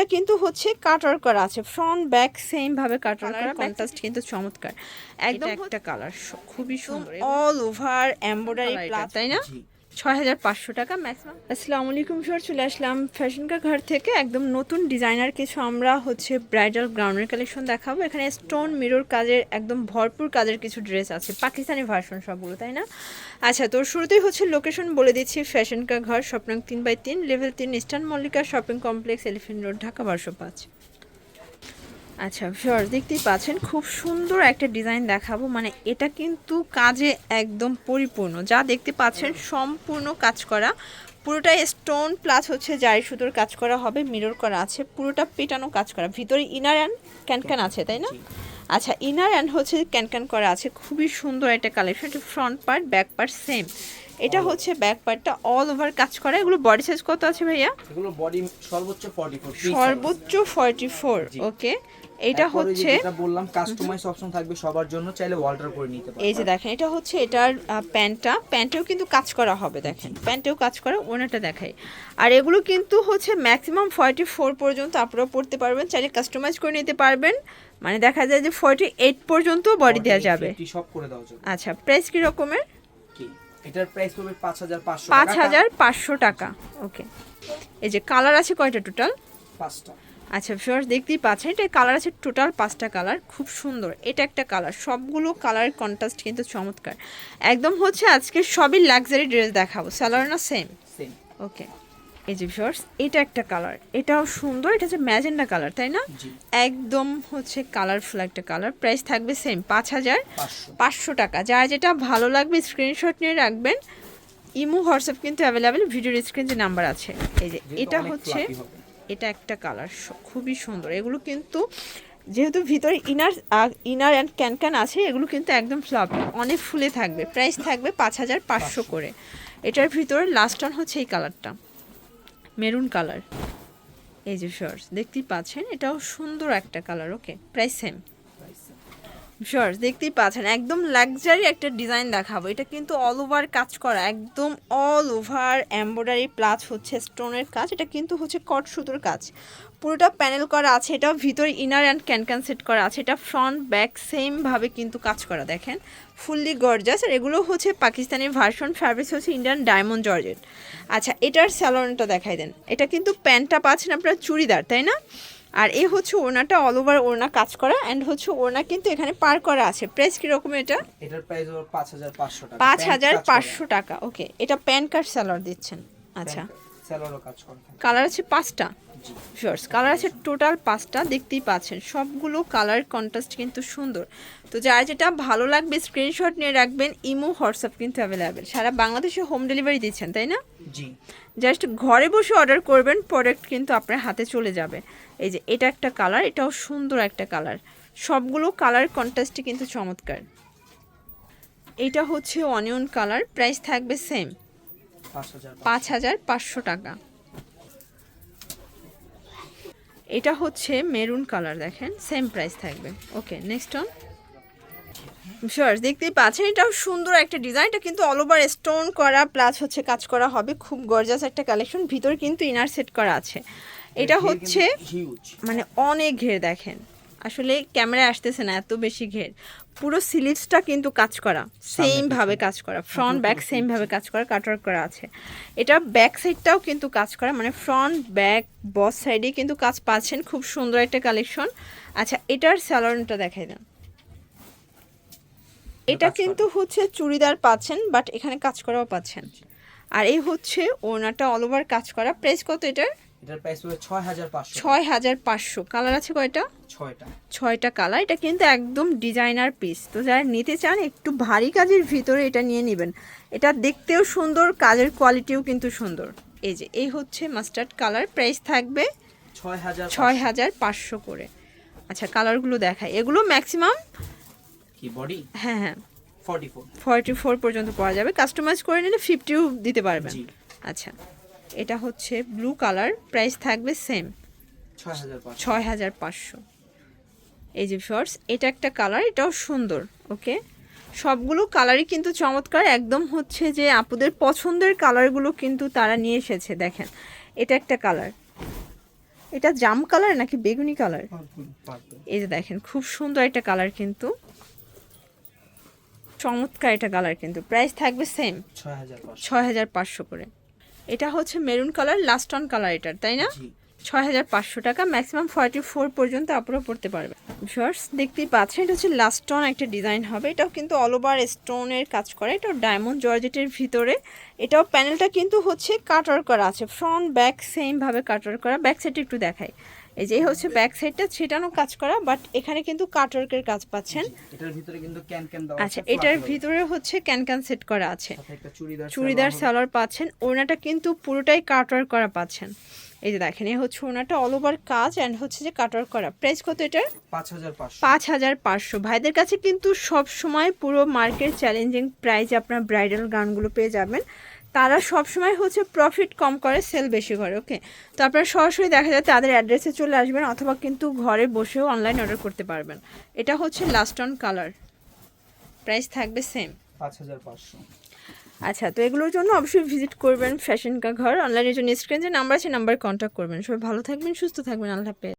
এটা কিন্তু হচ্ছে কাটার করা আছে। ফ্রন্ট ব্যাক সেম ভাবে কাটার করা কন্ট্রাস্ট কিন্তু চমৎকার। একদম একটা কালার খুবই সুন্দর। অল ওভার এমব্রয়ডারি প্লাস তাই না? ছয় হাজার পাঁচশো টাকা ম্যাক্সিমাম। আসসালামু আলাইকুম স্যার, চলে আসলাম ফ্যাশন কা ঘর থেকে। একদম নতুন ডিজাইনার কিছু আমরা হচ্ছে ব্রাইডাল গ্রাউন্ডের কালেকশন দেখাবো। এখানে স্টোন, মিরর কাজের একদম ভরপুর কাজের কিছু ড্রেস আছে, পাকিস্তানি ভার্সন সবগুলো, তাই না? আচ্ছা তোর শুরুতেই হচ্ছে লোকেশন বলে দিচ্ছি, ফ্যাশন কা ঘর, স্বপ্ন তিন বাই তিন লেভেল তিন, eastern Mallika shopping complex, elephant road, Dhaka বারোশো পাঁচ। আচ্ছা শিওর দেখতেই পাচ্ছেন খুব সুন্দর একটা ডিজাইন দেখাবো। মানে এটা কিন্তু কাজে একদম পরিপূর্ণ। যা দেখতে পাচ্ছেন সম্পূর্ণ কাজ করা। পুরোটাই স্টোন প্লাস হচ্ছে জারি সুতোর কাজ করা হবে মিরর করা আছে পুরোটা পেটানো কাজ করা। ভিতরে ইনার অ্যান্ড ক্যানক্যান আছে তাই না? আচ্ছা ইনার অ্যান্ড হচ্ছে ক্যানক্যান করা আছে। খুবই সুন্দর একটা কালেকশন এটা front part back part same এটা হচ্ছে ব্যাক পার্টটা অল ওভার কাজ করা। এগুলো বডি সাইজ কত আছে ভাইয়া? এগুলো বডি সর্বোচ্চ 44 সর্বোচ্চ ফর্টি ফোর ওকে এটা হচ্ছে বললাম কাস্টমাইজ অপশন থাকবে সবার জন্য চাইলে অল্টার করে নিতে পারবেন এই যে দেখেন এটা হচ্ছে এটার প্যান্টটা। প্যান্টেও কিন্তু কাজ করা হবে দেখেন। প্যান্টেও কাজ করা ওনাটা দেখাই। আর এগুলো কিন্তু হচ্ছে ম্যাক্সিমাম ফর্টি ফোর পর্যন্ত আপনারা পড়তে পারবেন। চাইলে কাস্টমাইজ করে নিতে পারবেন। মানে দেখা যায় যে ফর্টি এইট পর্যন্ত বডি দেওয়া যাবে। সব করে দেওয়া যাবে। আচ্ছা প্রাইস কি রকমের? কি? এটার প্রাইস পড়বে 5500 পাঁচ হাজার পাঁচশো টাকা। ওকে এই যে কালার আছে কয়টা টোটাল পাঁচটা। আচ্ছা ফিওর্স দেখতেই পাচ্ছেন এটা কালার আছে টোটাল পাঁচটা কালার খুব সুন্দর এটা একটা কালার সবগুলো কালারের কন্ট্রাস্ট কিন্তু চমৎকার। একদম হচ্ছে আজকে সবই লাক্সারি ড্রেস দেখাবো স্যালার না সেম সেম ওকে এই যে ফিওর্স এটা একটা কালার এটাও সুন্দর এটা হচ্ছে ম্যাজেন্ডা কালার তাই না? একদম হচ্ছে কালারফুল একটা কালার প্রাইস থাকবে সেম পাঁচ হাজার পাঁচশো। টাকা। যার যেটা ভালো লাগবে স্ক্রিনশট নিয়ে রাখবেন। ইমো হোয়াটসঅ্যাপ কিন্তু অ্যাভেলেবেল ভিডিওর স্ক্রিন যে নাম্বার আছে। এই যে এটা হচ্ছে। এটা একটা কালার খুবই সুন্দর। এগুলো কিন্তু যেহেতু ভিতরে inner inner and can can আছে এগুলো কিন্তু একদম ফ্লপ অনেক ফুলে থাকবে প্রাইস থাকবে পাঁচ হাজার পাঁচশো করে। এটার ভিতরে লাস্ট অন হচ্ছে এই কালারটা মেরুন কালার এই যে শর্টস দেখতেই পাচ্ছেন এটাও সুন্দর একটা colour okay price same shorts দেখতেই পাচ্ছেন, একদম লাক্সারি একটা ডিজাইন দেখাবো। এটা কিন্তু অল ওভার কাজ করা, একদম অল ওভার এমব্রয়ডারি প্লাস হচ্ছে স্টোনের কাজ, এটা কিন্তু হচ্ছে কট সুতোর কাজ। পুরোটা প্যানেল করা আছে, এটা ভিতরে ইনার অ্যান্ড ক্যানক্যান সেট করা আছে, এটা ফ্রন্ট ব্যাক সেমভাবে কিন্তু কাজ করা, দেখেন। ফুললি গর্জাস আর এগুলো হচ্ছে পাকিস্তানি ভার্সন ফ্যাব্রিক্স হচ্ছে ইন্ডিয়ান ডায়মন্ড জর্জেট আচ্ছা এটার স্যালোনটা দেখাই দেন। এটা কিন্তু প্যান্টটা পাচ্ছেন আপনার চুড়িদার, তাই না? আর এই হচ্ছে ওড়নাটা অল ওভার ওড়না কাজ করা অ্যান্ড হচ্ছে ওড়না কিন্তু এখানে পার করা আছে। প্রাইস কীরকম এটা? এটার প্রাইস হলো 5500 টাকা। পাঁচ হাজার পাঁচশো টাকা ওকে এটা প্যান কার্ড স্যালার দিচ্ছেন। আচ্ছা। সেলরও কাজ করে থাকে কালার আছে পাঁচটা। শর্টস কালার আছে টোটাল পাঁচটা দেখতেই পাচ্ছেন। সবগুলো কালার কন্ট্রাস্ট কিন্তু সুন্দর। তো যার যেটা ভালো লাগবে স্ক্রিনশট নিয়ে রাখবেন ইমো হোয়াটসঅ্যাপ কিন্তু অ্যাভেলেবেল সারা বাংলাদেশে হোম ডেলিভারি দিচ্ছেন তাই না? জি। জাস্ট ঘরে বসে অর্ডার করবেন প্রোডাক্ট কিন্তু আপনার হাতে চলে যাবে। এই যে এটা একটা কালার এটাও সুন্দর একটা কালার সবগুলো কালার কন্ট্রাস্টই কিন্তু চমৎকার। এটা হচ্ছে অনিয়ন কালার প্রাইস থাকবে সেম 5000 পাঁচ হাজার পাঁচশো। টাকা। এটা হচ্ছে মেরুন কালার দেখেন সেম প্রাইস থাকবে। ওকে নেক্সট অন দেখতেই পাচ্ছেন এটাও সুন্দর একটা ডিজাইন এটা কিন্তু অল ওভার স্টোন করা প্লাস হচ্ছে কাজ করা হবে খুব গর্জাস একটা কালেকশন ভিতর কিন্তু ইনার সেট করা আছে। এটা হচ্ছে মানে অনেক ঘের দেখেন। আসলে ক্যামেরায় আসতেছে না এত বেশি ঘের। পুরো স্লিভসটা কিন্তু কাজ করা সেম ভাবে কাজ করা ফ্রন্ট ব্যাক সেম ভাবে কাজ করা কাটার করা আছে। এটা ব্যাক সাইডটাও কিন্তু কাজ করা মানে ফ্রন্ট ব্যাক বস সাইডে কিন্তু কাজ পাচ্ছেন খুব সুন্দর একটা কালেকশন আচ্ছা এটার স্যালোনটা দেখাই দেন। এটা কিন্তু হচ্ছে চুড়িদার পাচ্ছেন বাট এখানে কাজ করাও পাচ্ছেন। আর এই হচ্ছে ওনাটা অল ওভার কাজ করা। প্রাইস কত এটার? এটার প্রাইস হলো 6500 ছয় হাজার পাঁচশো। কালার আছে কয়টা? ছয়টা। ছয়টা কালার এটা কিন্তু একদম ডিজাইনার পিস তো যারা নিতে চান একটু ভারী কাজের ভিতরে এটা নিয়ে নেবেন। এটা দেখতেও সুন্দর কাজের কোয়ালিটিও কিন্তু সুন্দর। এই যে এই হচ্ছে মাস্টার্ড কালার প্রাইস থাকবে 6000 ছয় হাজার পাঁচশো করে। আচ্ছা কালারগুলো দেখায় এগুলো ম্যাক্সিমাম কি বডি হ্যাঁ হ্যাঁ। 44 ফর্টি ফোর পর্যন্ত পাওয়া যাবে। কাস্টমাইজ করে নিলে ফিফটিও দিতে পারবেন। আচ্ছা এটা হচ্ছে ব্লু কালার প্রাইস থাকবে সেম ছয় হাজার পাঁচশো। এই যে শর্টস এটা একটা কালার এটাও সুন্দর ওকে সবগুলো কালারই কিন্তু চমৎকার একদম হচ্ছে যে আপুদের পছন্দের কালারগুলো কিন্তু তারা নিয়ে এসেছে দেখেন। এটা একটা কালার এটা জাম কালার নাকি বেগুনি কালার এই যে দেখেন খুব সুন্দর একটা কালার কিন্তু। চমৎকার একটা কালার কিন্তু প্রাইস থাকবে সেম ছয় হাজার পাঁচশো। হাজার পাঁচশো করে। এটা হচ্ছে maroon colour last one colour এটার তাই না? ছয় হাজার পাঁচশো টাকা ম্যাক্সিমাম ফর্টি ফোর পর্যন্ত আপনারা পড়তে পারবেন শর্টস দেখতেই পাচ্ছেন এটা হচ্ছে লাস্ট অন একটা ডিজাইন হবে। এটাও কিন্তু অল ওভার স্টোনের কাজ করে এটাও ডায়মন্ড জর্জেটের ভিতরে। এটাও প্যানেলটা কিন্তু হচ্ছে কাটার করা আছে ফ্রন্ট ব্যাক সেমভাবে কাটার করা। ব্যাক সাইডটা একটু দেখাই। এই যে হচ্ছে ব্যাক সাইডটা ছেটানো কাজ করা বাট এখানে কিন্তু কাটওয়ার্কের কাজ পাচ্ছেন। এটার ভিতরে কিন্তু ক্যান ক্যান দেওয়া আচ্ছা এটার ভিতরে হচ্ছে ক্যান ক্যান সেট করা আছে। চুড়িদার চুড়িদার সালোয়ার সালোয়ার পাচ্ছেন ওড়নাটা কিন্তু পুরোটাই কাটওয়ার্ক করা পাচ্ছেন। এই যে দেখেন এই হচ্ছে ওড়নাটা অল ওভার কাজ অ্যান্ড হচ্ছে যে কাটওয়ার্ক করা। প্রাইস কত এটার? পাঁচ হাজার পাঁচশো। ভাইদের কাছে কিন্তু সব সময় পুরো মার্কেট চ্যালেঞ্জিং প্রাইজে আপনার ব্রাইডাল গানগুলো পেয়ে যাবেন। তারা সব সময় হচ্ছে প্রফিট কম করে সেল বেশি করে ওকে তো আপনারা সরাসরি দেখা যায় তাদের অ্যাড্রেসে চলে আসবেন অথবা কিন্তু ঘরে বসেও অনলাইন অর্ডার করতে পারবেন। এটা হচ্ছে লাস্ট অন কালার প্রাইস থাকবে সেম পাঁচ হাজার পাঁচশো। আচ্ছা তো এগুলোর জন্য অবশ্যই ভিজিট করবেন ফ্যাশন কা ঘর। অনলাইনের জন্য স্ক্রিন যে নাম্বার আছে নাম্বার কন্ট্যাক্ট করবেন। সবাই ভালো থাকবেন, সুস্থ থাকবেন। আল্লাহ হাফেজ।